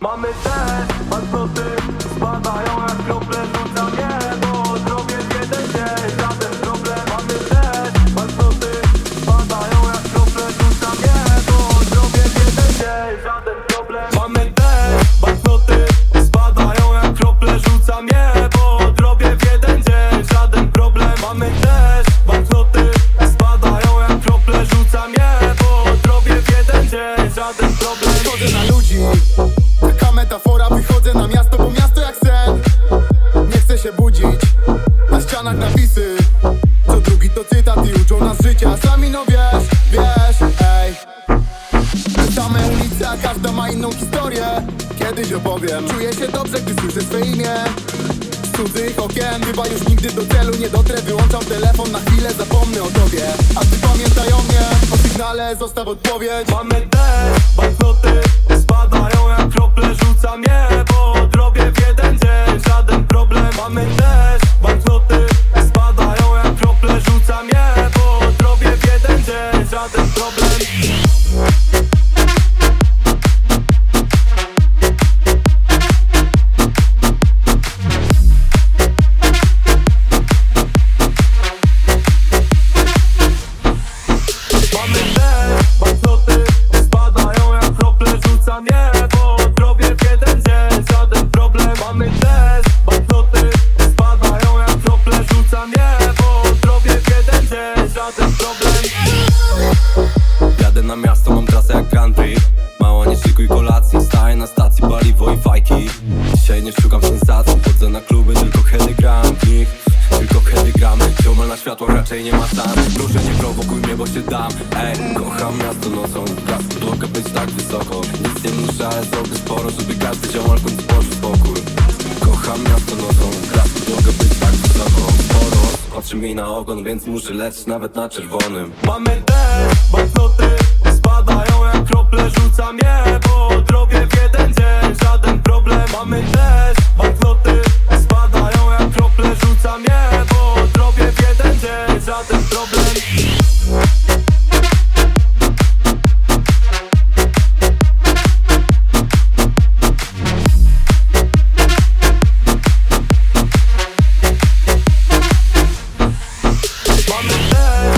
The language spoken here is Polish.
Mamy te banknoty, spadają jak krople, same ulice, a każda ma inną historię. Kiedyś opowiem. Czuję się dobrze, gdy słyszę swe imię. Z cudzych okien Chyba już nigdy do celu nie dotrę. Wyłączam telefon na chwilę, zapomnę o tobie. A ty pamiętaj o mnie. O sygnale zostaw odpowiedź. Mamy te banknoty, spadają jak krople, rzucam niebo Drobię w jeden dzień, żaden problem. Mamy też banknoty, spadają jak krople, rzucam niebo Drobię w jeden dzień, żaden problem na miasto, mam trasę jak Grand Prix Mała, nie szykuj kolacji Staję na stacji, paliwo i fajki. Dzisiaj nie szukam sensacji Chodzę na kluby, tylko kiedy gram w nich. Tylko kiedy gramy Ziomal na światłach raczej nie ma szans Proszę nie prowokuj mnie, bo się dam. Ej, kocham miasto nocą Gaz. Podłoga być tak wysoko. Nic nie muszę, ale zrobię sporo Żeby każdy ziomal końcu poszł spokój. Kocham miasto nocą Gaz. Podłoga być tak wysoko. Sporo oczy mi na ogon, więc muszę lecieć nawet na czerwonym. Mamy te love.